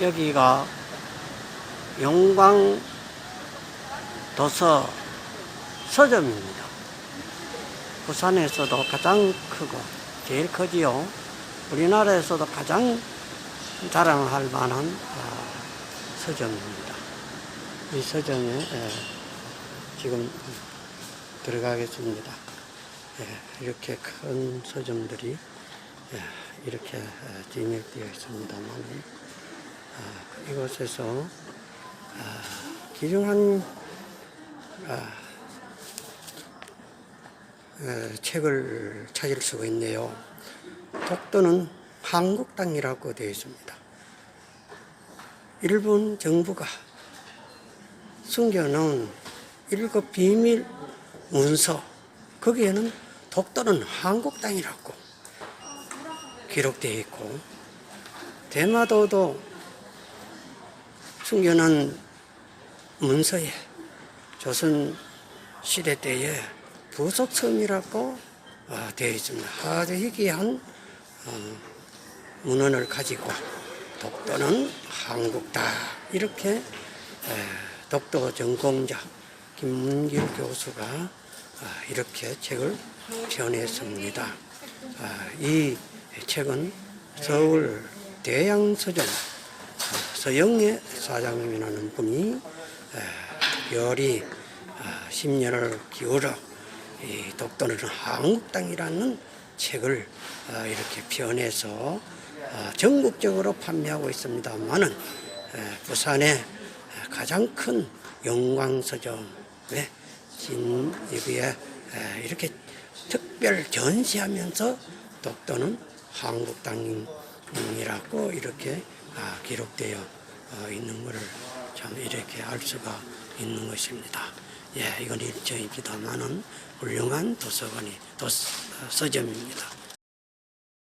여기가 영광 도서 서점입니다. 부산에서도 가장 크고 제일 크지요. 우리나라에서도 가장 자랑할 만한 아, 서점입니다. 이 서점에 예, 지금 들어가겠습니다. 예, 이렇게 큰 서점들이 예, 이렇게 예, 진열되어 있습니다만 아, 이곳에서 아, 기중한 아, 에, 책을 찾을 수가 있네요. 독도는 한국 땅이라고 되어 있습니다. 일본 정부가 숨겨놓은 일곱 비밀 문서 거기에는 독도는 한국 땅이라고 기록되어 있고 대마도도 숨겨놓은 문서에 조선 시대 때에 부속섬이라고 어, 되어 있습니다. 아주 희귀한 어, 문헌을 가지고 독도는 한국다 이렇게 에, 독도 전공자 김문길 교수가 아, 이렇게 책을 표현했습니다. 아, 이 책은 서울 대양서점 아, 서영애 사장님이라는 분이 에, 특별히 아, 10년을 기울여 이 독도는 한국 땅이라는 책을 아, 이렇게 표현해서 아, 전국적으로 판매하고 있습니다만은 에, 부산의 가장 큰 영광서점에 진 여기에 에, 이렇게 특별 전시하면서 독도는 한국 땅이라고 이렇게 아, 기록되어 어, 있는 것을 참 이렇게 알 수가 있는 것입니다. 예, 이건 일정입니다만은 훌륭한 도서관이 도 서점입니다.